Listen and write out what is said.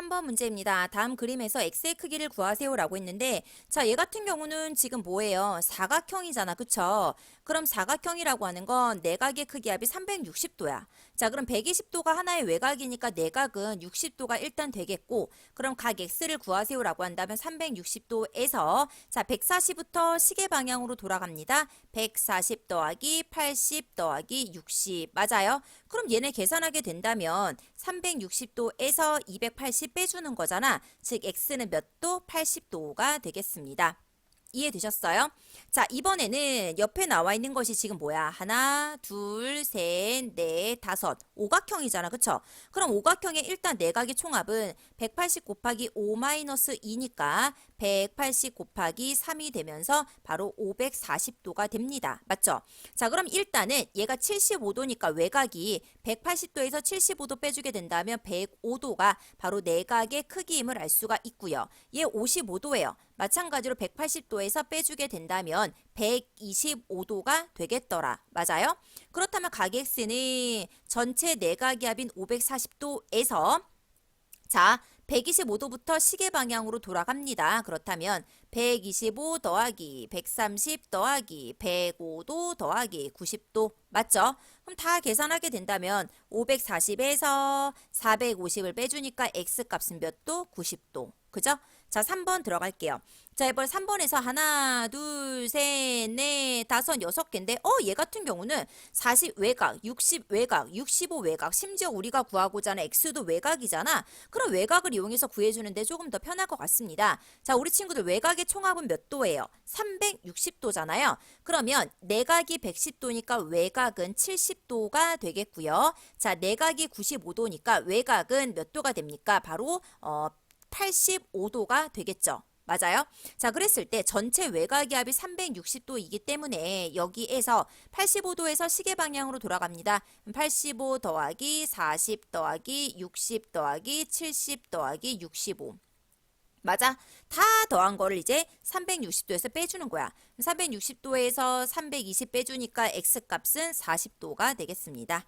3번 문제입니다. 다음 그림에서 x의 크기를 구하세요 라고 했는데 자, 얘 같은 경우는 지금 뭐예요? 사각형이잖아. 그쵸? 그럼 사각형이라고 하는 건 내각의 크기 합이 360도야. 자, 그럼 120도가 하나의 외곽이니까 내각은 60도가 일단 되겠고 그럼 각 x를 구하세요 라고 한다면 360도에서 자, 140부터 시계 방향으로 돌아갑니다. 140 더하기 80 더하기 60 맞아요? 그럼 얘네 계산하게 된다면 360도에서 280 빼주는 거잖아. 즉 x는 몇 도? 80도가 되겠습니다. 이해되셨어요? 자, 이번에는 옆에 나와 있는 것이 지금 뭐야? 하나, 둘, 셋, 넷, 다섯. 오각형이잖아. 그쵸? 그럼 오각형의 일단 내각의 총합은 180 곱하기 5 마이너스 2니까 180 곱하기 3이 되면서 바로 540도가 됩니다. 맞죠? 자, 그럼 일단은 얘가 75도니까 외곽이 180도에서 75도 빼주게 된다면 105도가 바로 내각의 크기임을 알 수가 있고요. 얘 55도예요. 마찬가지로 180도에서 빼주게 된다면 125도가 되겠더라. 맞아요? 그렇다면 각 x는 전체 내각의 합인 540도에서 자, 125도부터 시계 방향으로 돌아갑니다. 그렇다면 125 더하기 130 더하기 105도 더하기 90도 맞죠? 그럼 다 계산하게 된다면 540에서 450을 빼주니까 x 값은 몇 도? 90도. 그죠? 자, 3번 들어갈게요. 자, 이번 3번에서 하나, 둘, 셋, 넷, 다섯, 여섯 개인데, 어, 얘 같은 경우는 40 외곽, 60 외곽, 65 외곽, 심지어 우리가 구하고자 하는 x도 외곽이잖아. 그럼 외곽을 이용해서 구해주는데 조금 더 편할 것 같습니다. 자, 우리 친구들 외곽의 총합은 몇 도예요? 360도잖아요. 그러면 내각이 110도니까 외곽은 70도가 되겠고요. 자, 내각이 95도니까 외곽은 몇 도가 됩니까? 바로 어, 85도가 되겠죠. 맞아요? 자, 그랬을 때 전체 외곽의 합이 360도이기 때문에 여기에서 85도에서 시계 방향으로 돌아갑니다. 85 더하기 40 더하기 60 더하기 70 더하기 65. 맞아. 다 더한 거를 이제 360도에서 빼주는 거야. 360도에서 320 빼주니까 x 값은 40도가 되겠습니다.